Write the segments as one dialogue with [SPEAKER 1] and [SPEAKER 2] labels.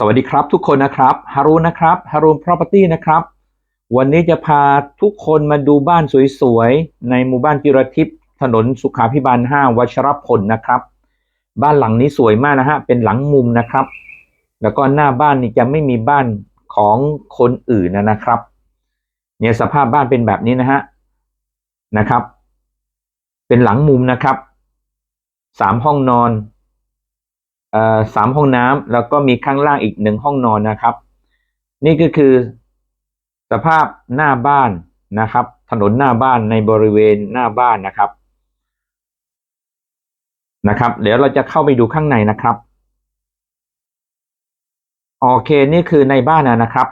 [SPEAKER 1] สวัสดีครับทุกคนนะครับฮารุนนะครับฮารุน property นะครับ วันนี้จะพาทุกคนมาดูบ้านสวยๆ ในหมู่บ้านจิรทิพย์ถนนสุขาพิบาล 5วัชรพลนะครับ บ้านหลังนี้สวยมากนะฮะ เป็นหลังมุมนะครับ แล้วก็หน้าบ้านนี่จะไม่มีบ้านของคนอื่นนะครับ เนี่ยสภาพบ้านเป็นแบบนี้นะฮะนะครับ เป็นหลังมุมนะครับสามห้องนอน สามห้องน้ำแล้วก็มีข้างล่างอีกหนึ่งห้องนอนนะครับ นี่ก็คือสภาพหน้าบ้านนะครับ ถนนหน้าบ้านในบริเวณหน้าบ้านนะครับนะครับ เดี๋ยวเราจะเข้าไปดูข้างในนะครับโอเคนี่คือในบ้านนะครับ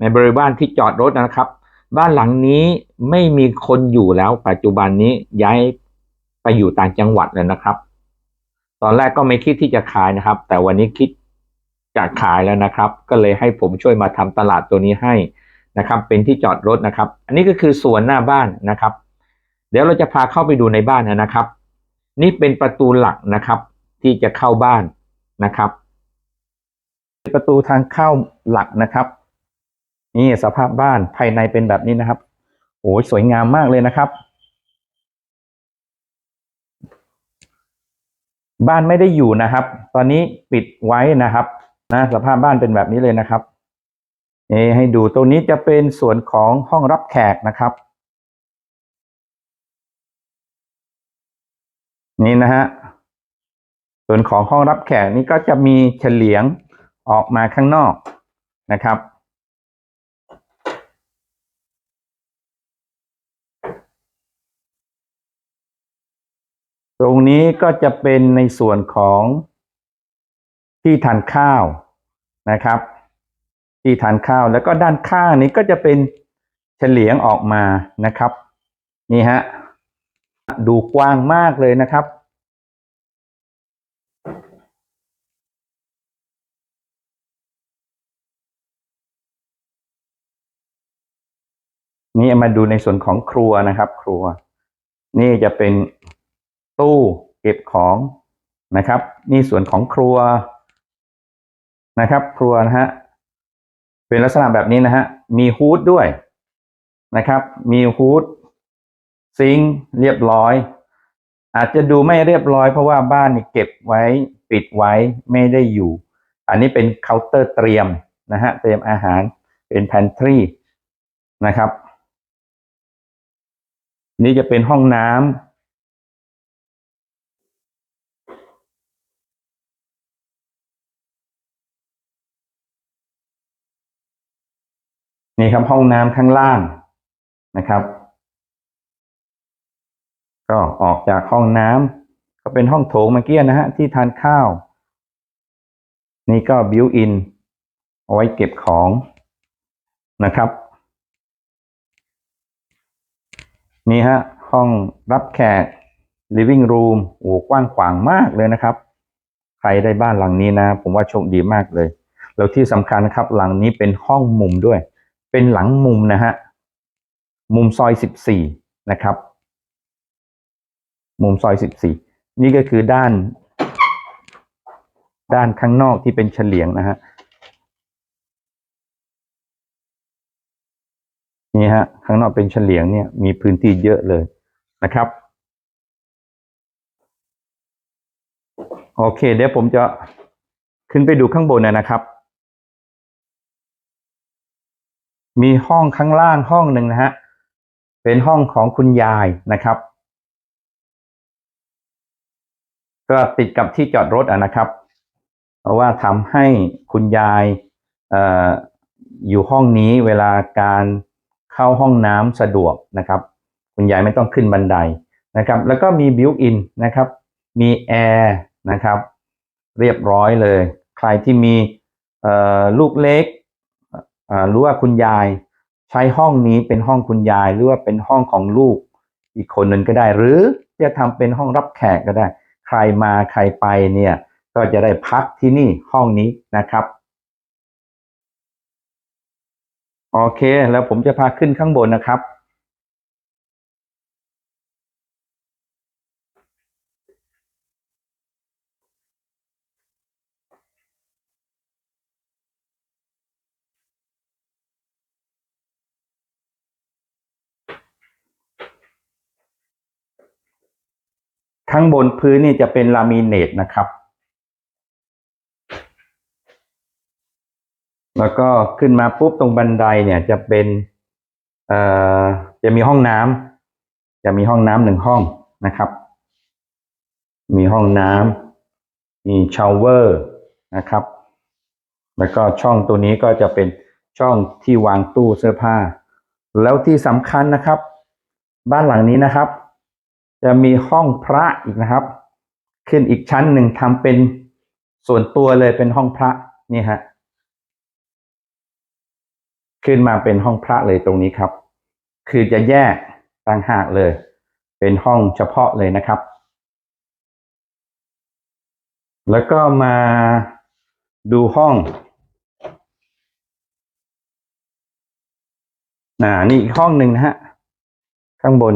[SPEAKER 1] ในบริเวณบ้านที่จอดรถนะครับ บ้านหลังนี้ไม่มีคนอยู่แล้วปัจจุบันนี้ย้ายไปอยู่ต่างจังหวัดเลยนะครับ ตอนแรกก็ไม่คิดที่จะขายนะครับ แต่วันนี้คิดจะขายแล้วนะครับ ก็เลยให้ผมช่วยมาทำตลาดตัวนี้ให้นะครับ เป็นที่จอดรถนะครับ อันนี้ก็คือสวนหน้าบ้านนะครับ เดี๋ยวเราจะพาเข้าไปดูในบ้านนะครับ นี่เป็นประตูหลักนะครับ ที่จะเข้าบ้านนะครับประตูทางเข้าหลักนะครับ นี่สภาพบ้านภายในเป็นแบบนี้นะครับโอ้ยสวยงามมากเลยนะครับ บ้านไม่ได้อยู่นะครับ ตอนนี้ปิดไว้นะครับ นะสภาพบ้านเป็นแบบนี้เลยนะครับเอให้ดูตรงนี้จะเป็นส่วนของห้องรับแขกนะครับ นี่นะฮะส่วนของห้องรับแขกนี่ก็จะมีเฉลียงออกมาข้างนอกนะครับ ตรงนี้ก็จะเป็นในส่วนของที่ทานข้าวนะครับ ที่ทานข้าวแล้วก็ด้านข้างนี้ก็จะเป็นเฉลียงออกมานะครับ นี่ฮะดูกว้างมากเลยนะครับ นี่มาดูในส่วนของครัวนะครับ ครัว นี่จะเป็น ตู้เก็บของนะครับ นี่ส่วนของครัวนะครับ ครัวนะฮะเป็นลักษณะแบบนี้นะฮะมีฮูดด้วยนะครับ มีฮูดซิงเรียบร้อย อาจจะดูไม่เรียบร้อยเพราะว่าบ้านนี่เก็บไว้ปิดไว้ไม่ได้อยู่ อันนี้เป็นเคาน์เตอร์เตรียมนะฮะเตรียมอาหารเป็นแพนทรีนะครับ นี่จะเป็นห้องน้ำ นี่ครับห้องน้ำข้างล่างนะครับ ก็ออกจากห้องน้ำก็เป็นห้องโถงเมื่อกี้นะฮะที่ทานข้าว นี่ก็บิวอินเอาไว้เก็บของนะครับ นี่ฮะห้องรับแขก living room โอ้กว้างขวางมากเลยนะครับ ใครได้บ้านหลังนี้นะ ผมว่าโชคดีมากเลย แล้วที่สำคัญนะครับหลังนี้เป็นห้องมุมด้วย เป็นหลังมุมนะฮะ มุมซอยสิบสี่นะครับ มุมซอยสิบสี่นี่ก็คือด้าน ด้านข้างนอกที่เป็นเฉลียงนะฮะ นี่ฮะ ข้างนอกเป็นเฉลียงเนี่ย มีพื้นที่เยอะเลยนะครับ โอเค เดี๋ยวผมจะขึ้นไปดูข้างบนนะครับ มีห้องข้างล่างห้องหนึ่งนะฮะ เป็นห้องของคุณยายนะครับ ก็ติดกับที่จอดรถอะนะครับ เพราะว่าทำให้คุณยายออยู่ห้องนี้เวลาการเข้าห้องน้ำสะดวกนะครับ คุณยายไม่ต้องขึ้นบันไดนะครับ แล้วก็มีบิวอินนะครับ มีแอร์นะครับ เรียบร้อยเลย ใครที่มีลูกเล็ก อ่ารู้ว่าคุณยายใช้ห้องนี้เป็นห้องคุณยาย หรือว่าเป็นห้องของลูกอีกคนหนึ่งก็ได้ หรือจะทำเป็นห้องรับแขกก็ได้ ใครมาใครไปเนี่ยก็จะได้พักที่นี่ห้องนี้นะครับโอเค แล้วผมจะพาขึ้นข้างบนนะครับ ข้างบนพื้นนี่จะเป็นลามิเนตนะครับ แล้วก็ขึ้นมาปุ๊บตรงบันไดเนี่ยจะเป็นเอ่อจะมีห้องน้ำจะมีห้องน้ำหนึ่งห้องนะครับ มีห้องน้ำมีชาวเวอร์นะครับ แล้วก็ช่องตัวนี้ก็จะเป็นช่องที่วางตู้เสื้อผ้า แล้วที่สำคัญนะครับ บ้านหลังนี้นะครับ จะมีห้องพระอีกนะครับ ขึ้นอีกชั้นหนึ่งทำเป็นส่วนตัวเลยเป็นห้องพระนี่ฮะขึ้นมาเป็นห้องพระเลยตรงนี้ครับ คือจะแยกต่างหากเลย เป็นห้องเฉพาะเลยนะครับ แล้วก็มาดูห้องอ่านี่อีกห้องหนึ่งนะฮะ ข้างบน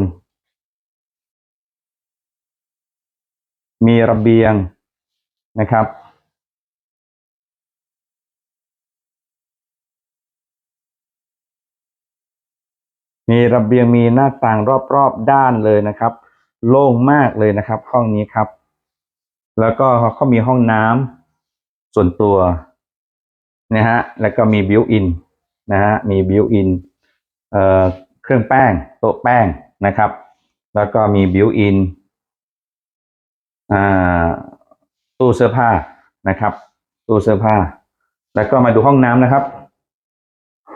[SPEAKER 1] มีระเบียงนะครับ มีระเบียงมีหน้าต่างรอบๆด้านเลยนะครับ โล่งมากเลยนะครับ ห้องนี้ครับ แล้วก็เขามีห้องน้ำส่วนตัวนะฮะแล้วก็มีบิวอินนะฮะมีบิวอินเอ่อเครื่องแป้งโต๊ะแป้งนะครับ แล้วก็มีบิวอิน ตู้เสื้อผ้านะครับ ตู้เสื้อผ้า แล้วก็มาดูห้องน้ำนะครับ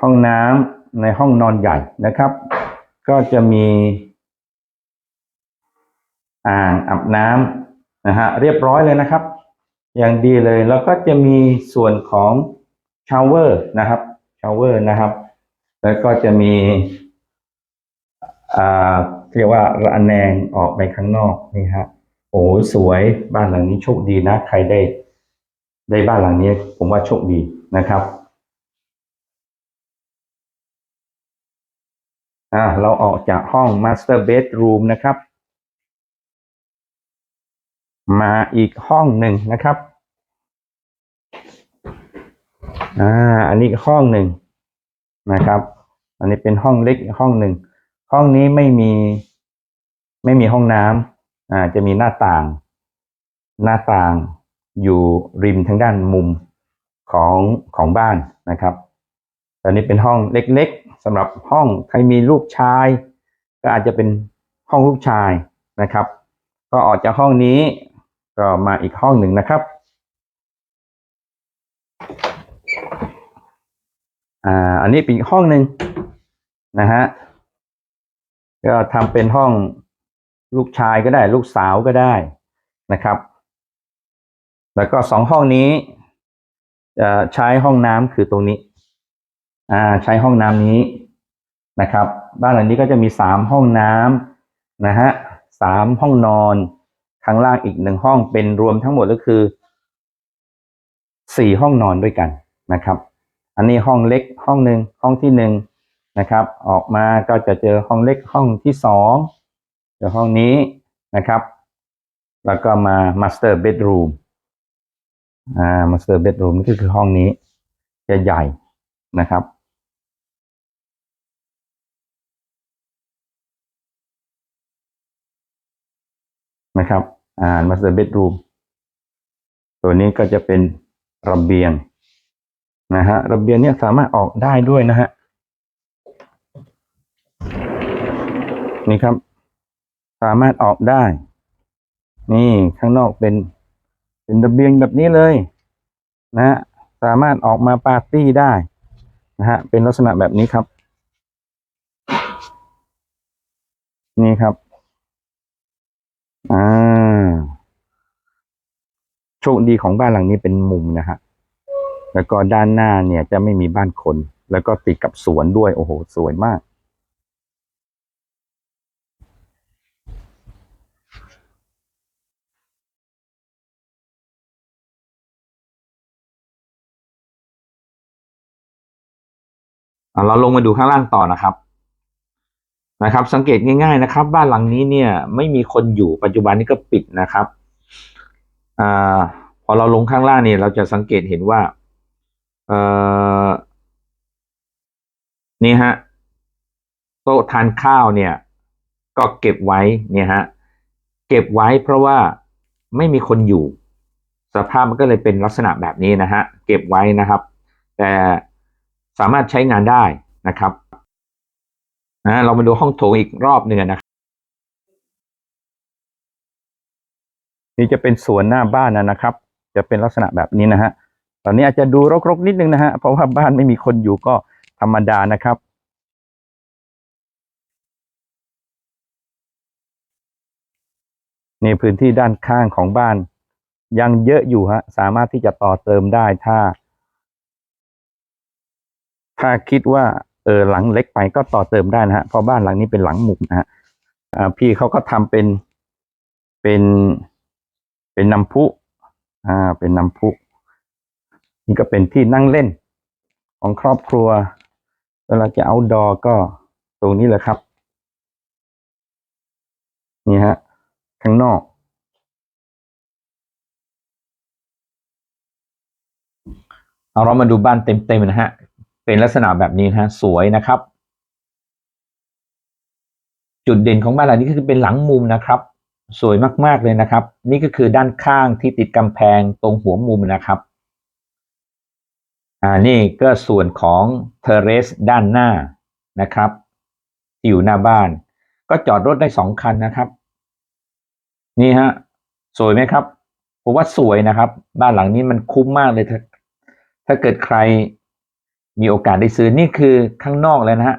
[SPEAKER 1] ห้องน้ำในห้องนอนใหญ่นะครับ ก็จะมีอ่างอาบน้ำนะฮะเรียบร้อยเลยนะครับ อย่างดีเลยแล้วก็จะมีส่วนของชาวเวอร์นะครับชาวเวอร์นะครับ แล้วก็จะมีอ่าเรียกว่าระแนงออกไปข้างนอกนี่ฮะ โอ้สวยบ้านหลังนี้โชคดีนะ ใครได้ ได้บ้านหลังนี้ ผมว่าโชคดีนะครับอ่าเราออกจากห้อง Master Bedroom นะครับ มาอีกห้องหนึ่งนะครับอ่าอันนี้ห้องหนึ่งนะครับ อันนี้เป็นห้องเล็กห้องหนึ่ง ห้องนี้ไม่มี ไม่มีห้องน้ำ อ่าจะมีหน้าต่าง หน้าต่างอยู่ริมทางด้านมุมของของบ้านนะครับอันนี้เป็นห้องเล็กๆสำหรับห้องใครมีลูกชาย ก็อาจจะเป็นห้องลูกชายนะครับ ก็ออกจากห้องนี้ก็มาอีกห้องหนึ่งนะครับอ่าอันนี้เป็นอีกห้องหนึ่งนะฮะก็ทำเป็นห้อง ลูกชายก็ได้ ลูกสาวก็ได้นะครับ แล้วก็สองห้องนี้จะใช้ห้องน้ำคือตรงนี้อ่าใช้ห้องน้ำนี้นะครับ บ้านหลังนี้ก็จะมีสามห้องน้ำนะฮะสามห้องนอนข้างล่างอีกหนึ่งห้องเป็นรวมทั้งหมดก็คือสี่ห้องนอนด้วยกันนะครับ อันนี้ห้องเล็กห้องหนึ่งห้องที่หนึ่งนะครับ ออกมาก็จะเจอห้องเล็กห้องที่สอง เจอห้องนี้นะครับ แล้วก็มา master bedroom อ่า master bedroom นี่ก็คือห้องนี้จะใหญ่นะครับ นะครับ อ่า master bedroom ตัวนี้ก็จะเป็นระเบียงนะฮะระเบียงเนี่ยสามารถออกได้ด้วยนะฮะนี่ครับ สามารถออกได้ นี่ข้างนอกเป็น เป็นระเบียงแบบนี้เลย นะฮะสามารถออกมาปาร์ตี้ได้นะฮะเป็นลักษณะแบบนี้ครับ นี่ครับอ่าโชคดีของบ้านหลังนี้เป็นมุมนะฮะแล้วก็ด้านหน้าเนี่ยจะไม่มีบ้านคน แล้วก็ติดกับสวนด้วยโอ้โห สวยมาก เราลงมาดูข้างล่างต่อนะครับ นะครับ สังเกตง่าย ๆ นะครับ บ้านหลังนี้เนี่ย ไม่มีคนอยู่ปัจจุบันนี้ก็ปิดนะครับอ่าพอเราลงข้างล่างเนี่ย เราจะสังเกตเห็นว่าเออนี่ฮะโต๊ะทานข้าวเนี่ย ก็เก็บไว้เนี่ยฮะเก็บไว้เพราะว่าไม่มีคนอยู่ สภาพมันก็เลยเป็นลักษณะแบบนี้นะฮะเก็บไว้นะครับ แต่ สามารถใช้งานได้นะครับนะเรามาดูห้องโถงอีกรอบหนึ่งนะครับ
[SPEAKER 2] นี่จะเป็นสวนหน้าบ้านนะครับ จะเป็นลักษณะแบบนี้นะฮะตอนนี้อาจจะดูรกๆนิดนึงนะฮะเพราะว่าบ้านไม่มีคนอยู่ก็ธรรมดานะครับนี่พื้นที่ด้านข้างของบ้านยังเยอะอยู่ฮะสามารถที่จะต่อเติมได้ถ้า ถ้าคิดว่าเออหลังเล็กไปก็ต่อเติมได้นะฮะเพราะบ้านหลังนี้เป็นหลังมุมนะฮะพี่เขาก็ทำเป็นเป็นเป็นน้ำพุอ่าเป็นน้ำพุนี่ก็เป็นที่นั่งเล่นของครอบครัวเวลาจะเอาดอก็ตรงนี้แหละครับ นี่ฮะข้างนอก
[SPEAKER 1] เอาเรามาดูบ้านเต็มๆนะฮะ เป็นลักษณะแบบนี้นะฮะสวยนะครับ จุดเด่นของบ้านหลังนี้ก็คือเป็นหลังมุมนะครับ สวยมากๆเลยนะครับ นี่ก็คือด้านข้างที่ติดกำแพงตรงหัวมุมนะครับอ่านี่ก็ส่วนของเทเรสด้านหน้านะครับที่อยู่หน้าบ้าน ก็จอดรถได้สองคันนะครับ นี่ฮะสวยไหมครับผมว่าสวยนะครับ บ้านหลังนี้มันคุ้มมากเลยถ้าถ้าเกิดใคร มีโอกาสได้ซื้อนี่คือข้างนอกเลยนะฮะ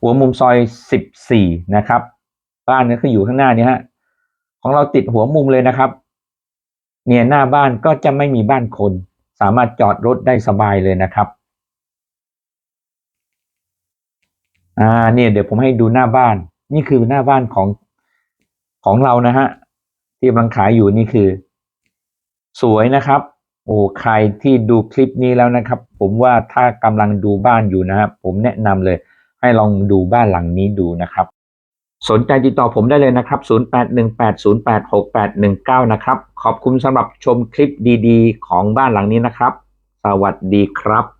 [SPEAKER 1] หัวมุมซอยสิบสี่นะครับ บ้านนี้คืออยู่ข้างหน้านี้ฮะของเราติดหัวมุมเลยนะครับ เนี่ยหน้าบ้านก็จะไม่มีบ้านคน สามารถจอดรถได้สบายเลยนะครับอ่าเนี่ยเดี๋ยวผมให้ดูหน้าบ้าน นี่คือหน้าบ้านของของเรานะฮะที่กำลังขายอยู่นี่คือ สวยนะครับ โอ้ใครที่ดูคลิปนี้แล้วนะครับ ผมว่าถ้ากำลังดูบ้านอยู่นะครับผมแนะนำเลย ให้ลองดูบ้านหลังนี้ดูนะครับ สนใจติดต่อผมได้เลยนะครับ 0818086819 นะครับ ขอบคุณสำหรับชมคลิปดีๆ ของบ้านหลังนี้นะครับ สวัสดีครับ